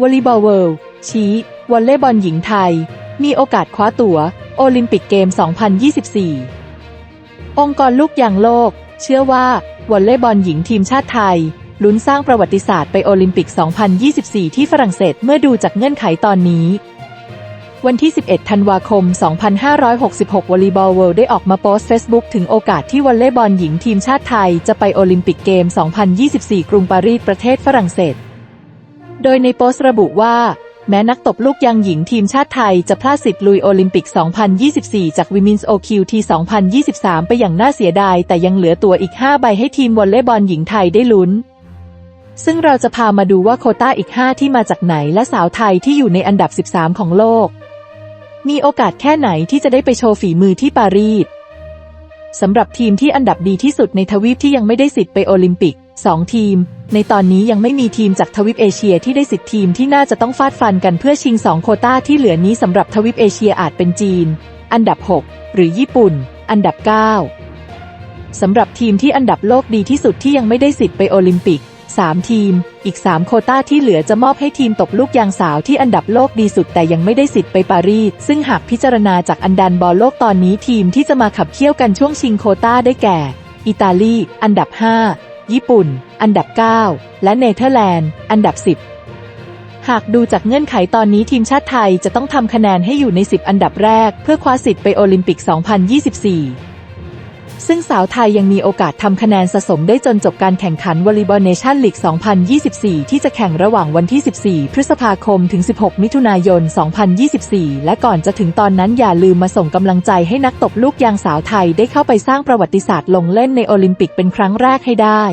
วอลเลย์บอลเวิลด์ชี้วอลเลย์บอลหญิงไทย มีโอกาสคว้าตั๋ว โอลิมปิกเกม 2024 องค์กรลูกยางโลก เชื่อว่าวอลเลย์บอลหญิงทีมชาติไทย ลุ้นสร้างประวัติศาสตร์ไปโอลิมปิก 2024 ที่ฝรั่งเศสเมื่อดูจากเงื่อนไขตอนนี้ วันที่ 11 ธันวาคม 2566 วอลเลย์บอลเวิลด์ได้ออกมาโพสต์เฟซบุ๊กถึงโอกาสที่วอลเลย์บอลหญิงทีมชาติไทย จะไปโอลิมปิกเกม 2024 กรุงปารีสประเทศฝรั่งเศส โดยในโพสต์ระบุว่า แม้นักตบลูกยางหญิงทีมชาติไทยจะพลาดสิทธิ์ลุยโอลิมปิก 2024 จาก Women's OQT 2023 ไปอย่างน่าเสียดาย แต่ยังเหลือตัวอีก 5 ใบให้ทีมวอลเลย์บอลหญิงไทยได้ลุ้น ซึ่งเราจะพามาดูว่าโคต้าอีก 5 ที่มาจากไหนและสาวไทยที่อยู่ในอันดับ 13 ของโลก มีโอกาสแค่ไหนที่จะได้ไปโชว์ฝีมือที่ปารีสสำหรับทีมที่อันดับดีที่สุดในทวีปที่ยังไม่ได้สิทธิ์ไปโอลิมปิก 2 ทีม ในตอนนี้ยังไม่มีทีมจากทวีปเอเชียที่ได้สิทธิ์ทีมที่น่าจะต้องฟาดฟันกันเพื่อชิง 2 โคต้าที่เหลือนี้สำหรับทวีปเอเชียอาจเป็นจีน อันดับ 6 หรือญี่ปุ่น อันดับ 9 สำหรับทีมที่อันดับโลกดีที่สุดที่ยังไม่ได้สิทธิ์ไปโอลิมปิก 3 ทีม อีก 3 โคต้าที่เหลือจะมอบให้ทีมตกลูกยางสาวที่อันดับโลกดีสุดแต่ยังไม่ได้สิทธิ์ไปปารีสซึ่งหากพิจารณาจากอันดันบอลโลกตอนนี้ทีมที่จะมาขับเคี่ยวกันช่วงชิงโคต้าได้แก่ อิตาลี อันดับ 5 ญี่ปุ่น อันดับ 9 และเนเธอร์แลนด์ อันดับ 10 หากดูจากเงื่อนไขตอนนี้ทีมชาติไทยจะต้องทำคะแนนให้อยู่ใน 10 อันดับแรก เพื่อคว้าสิทธิ์ไปโอลิมปิก 2024 ซึ่งสาวไทยยังมีโอกาสทำคะแนนสะสมได้จนจบการแข่งขันวอลเลย์บอลเนชั่นลีก 2024 ที่จะแข่งระหว่างวันที่ 14 พฤษภาคม ถึง 16 มิถุนายน 2024 และก่อนจะถึงตอนนั้นอย่าลืมมาส่งกำลังใจให้นักตบลูกยางสาวไทยได้เข้าไปสร้างประวัติศาสตร์ลงเล่นในโอลิมปิกเป็นครั้งแรกให้ได้